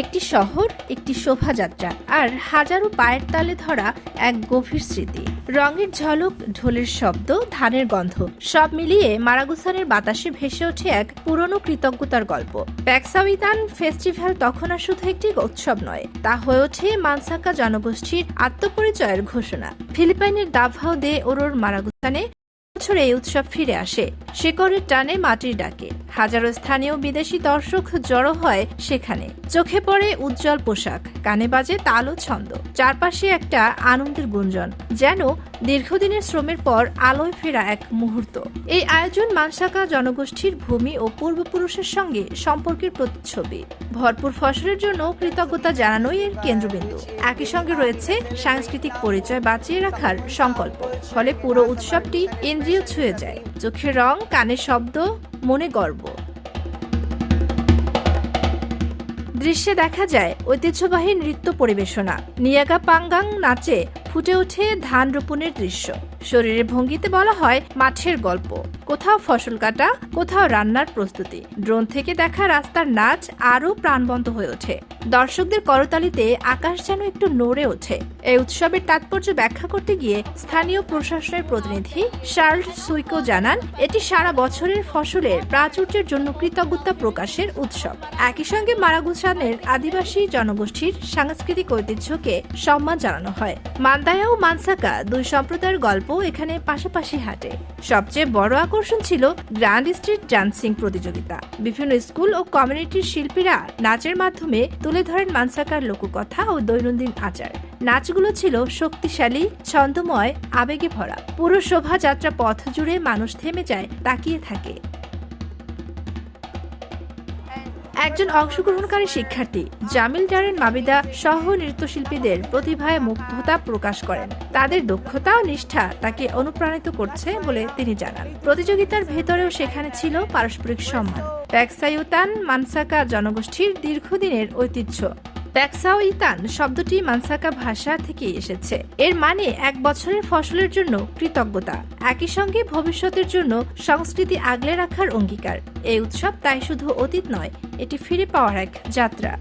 একটি শহর, একটি শোভাযাত্রা আর হাজারো পায়ের তালে ধরা এক গভীর স্মৃতি। রঙের ঝলক, ঢোলের শব্দ, ধানের গন্ধ, সব মিলিয়ে মারাগুসানের বাতাসে ভেসে ওঠে এক পুরনো কৃতজ্ঞতার গল্প। প্যাকসাউইতান ফেস্টিভ্যাল তখন আর শুধু একটি উৎসব নয়, তা হয়ে ওঠে মানসাকা জনগোষ্ঠীর আত্মপরিচয়ের ঘোষণা। ফিলিপাইনের দাভাও দে ওরোর মারাগুসানে বছর এই উৎসব ফিরে আসে। শিকড়ের টানে মাটির ডাকে। হাজারো স্থানীয় বিদেশি দর্শক জড়ো হয় সেখানে। চোখে পড়ে উজ্জ্বল পোশাক, কানে বাজে তাল ও ছন্দ। চারপাশে একটা আনন্দের গুঞ্জন, যেন দীর্ঘদিনের শ্রমের পর আলোয় ফেরা এক মুহূর্ত। এই আয়োজন মানসাকা জনগোষ্ঠীর ভূমি ও পূর্বপুরুষের সঙ্গে সম্পর্কের প্রতিচ্ছবি। ভরপুর ফসলের জন্য কৃতজ্ঞতা জানানোই এর কেন্দ্রবিন্দু। একই সঙ্গে রয়েছে সাংস্কৃতিক পরিচয় বাঁচিয়ে রাখার সংকল্প। ফলে পুরো উৎসবটি ইন্দ্রিয় ছুঁয়ে যায়। চোখের রং কানে শব্দ, মনে গর্ব। দৃশ্যে দেখা যায় ঐতিহ্যবাহী নৃত্য পরিবেশনা। নিয়াগা পাঙ্গাং নাচে ফুটে ওঠে ধান রোপণের দৃশ্য। শরীরের ভঙ্গিতে বলা হয় মাঠের গল্প। কোথাও ফসল কাটা, কোথাও রান্নার প্রস্তুতি। ড্রোন থেকে দেখা রাস্তার নাচ আরও প্রাণবন্ত হয়ে ওঠে। দর্শকদের করতালিতে আকাশ যেন একটু নড়ে ওঠে। এই উৎসবের তাৎপর্য ব্যাখ্যা করতে গিয়ে স্থানীয় প্রশাসনের প্রতিনিধি শার্ল সুইকো জানান, এটি সারা বছরের ফসলের প্রাচুর্যের জন্য কৃতজ্ঞতা প্রকাশের উৎসব। একই সঙ্গে মারাগুসানের আদিবাসী জনগোষ্ঠীর সাংস্কৃতিক ঐতিহ্যকে সম্মান জানানো হয়। মান্দায়া ও মানসাকা দুই সম্প্রদায়ের গল্প এখানে পাশাপাশি হাঁটে। সবচেয়ে বড় আকর্ষণ ছিল গ্র্যান্ড স্ট্রিট ডান্সিং প্রতিযোগিতা। বিভিন্ন স্কুল ও কমিউনিটির শিল্পীরা নাচের মাধ্যমে তুলে ধরেন মানসাকার লোককথা ও দৈনন্দিন আচার। নাচগুলো ছিল শক্তিশালী, ছন্দময়, আবেগে ভরা। পুরো শোভাযাত্রা পথ জুড়ে মানুষ থেমে যায়, তাকিয়ে থাকে। একজন অংশগ্রহণকারী শিক্ষার্থী জামিল ডারেন মাবিদা সহ নৃত্যশিল্পীদের প্রতিভায় মুগ্ধতা প্রকাশ করেন। তাদের দক্ষতা ও নিষ্ঠা তাকে অনুপ্রাণিত করছে বলে তিনি জানান। প্রতিযোগিতার ভেতরেও সেখানে ছিল পারস্পরিক সম্মান। প্যাকসাইউতান মানসাকা জনগোষ্ঠীর দীর্ঘদিনের ঐতিহ্য। প্যাকসাও ইতান শব্দটি মানসাকা ভাষা থেকে এসেছে। এর মানে এক বছরের ফসলের জন্য কৃতজ্ঞতা। একই সঙ্গে ভবিষ্যতের জন্য সংস্কৃতি আগলে রাখার অঙ্গীকার। এই উৎসব তাই শুধু অতীত নয়, এটি ফিরে পাওয়ার এক যাত্রা।